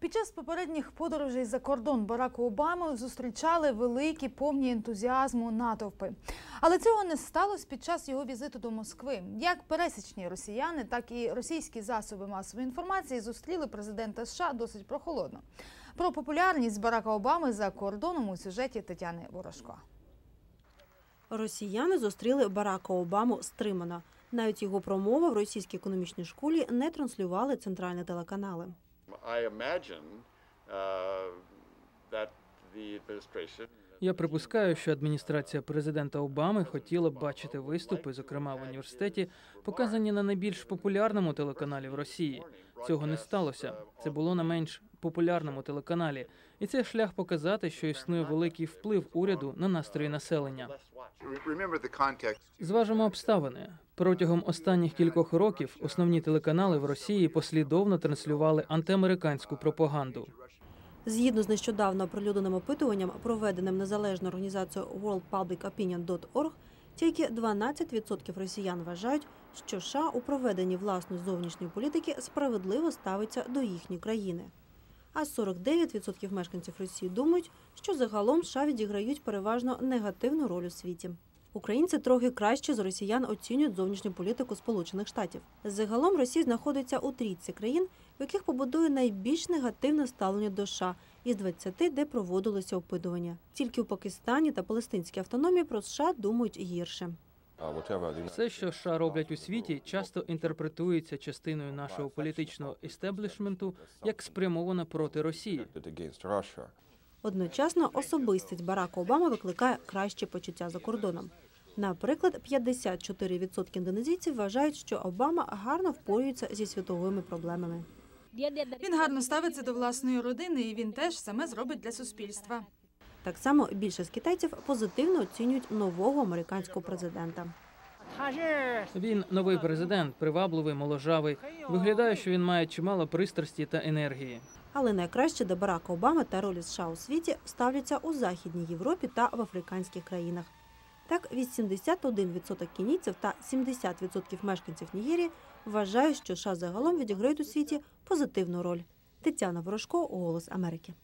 Під час попередніх подорожей за кордон Бараку Обами зустрічали великі повні ентузіазму натовпи. Але цього не сталося під час його візиту до Москви. Як пересічні росіяни, так і російські засоби масової інформації зустріли президента США досить прохолодно. Про популярність Барака Обами за кордоном у сюжеті Тетяни Ворожко. Росіяни зустріли Барака Обаму стримано. Навіть його промова в російській економічній школі не транслювали центральні телеканали. I imagine uh, that the administration Я припускаю, що адміністрація президента Обами хотіла б бачити виступи, зокрема в університеті, показані на найбільш популярному телеканалі в Росії. Цього не сталося. Це було на менш популярному телеканалі, і це шлях показати, що існує великий вплив уряду на настрої населення. Зважимо обставини. Протягом останніх кількох років основні телеканали в Росії послідовно транслювали антиамериканську пропаганду. Згідно з нещодавно оприлюдненим опитуванням, проведеним незалежною організацією worldpublicopinion.org, тільки 12% росіян вважають, що США у проведенні власної зовнішньої політики справедливо ставиться до їхньої країни. А 49% мешканців Росії думають, що загалом США відіграють переважно негативну роль у світі. Українці трохи краще з росіян оцінюють зовнішню політику Сполучених Штатів. Загалом Росія знаходиться у трійці країн, в яких побудує найбільш негативне ставлення до США із 20, де проводилося опитування. Тільки у Пакистані та Палестинській автономії про США думають гірше. Все, що США роблять у світі, часто інтерпретується частиною нашого політичного істеблішменту як спрямована проти Росії. Одночасно особистість Барака Обами викликає краще почуття за кордоном. Наприклад, 54% індонезійців вважають, що Обама гарно впорюється зі світовими проблемами. Він гарно ставиться до власної родини, і він теж саме зробить для суспільства. Так само більшість китайців позитивно оцінюють нового американського президента. Він новий президент, привабливий, моложавий. Виглядає, що він має чимало пристрасті та енергії. Але найкраще до Барака Обами та ролі США у світі ставляться у Західній Європі та в африканських країнах. Так, 81% кенійців та 70% мешканців Нігерії вважають, що США загалом відіграють у світі позитивну роль. Тетяна Ворожко, Голос Америки.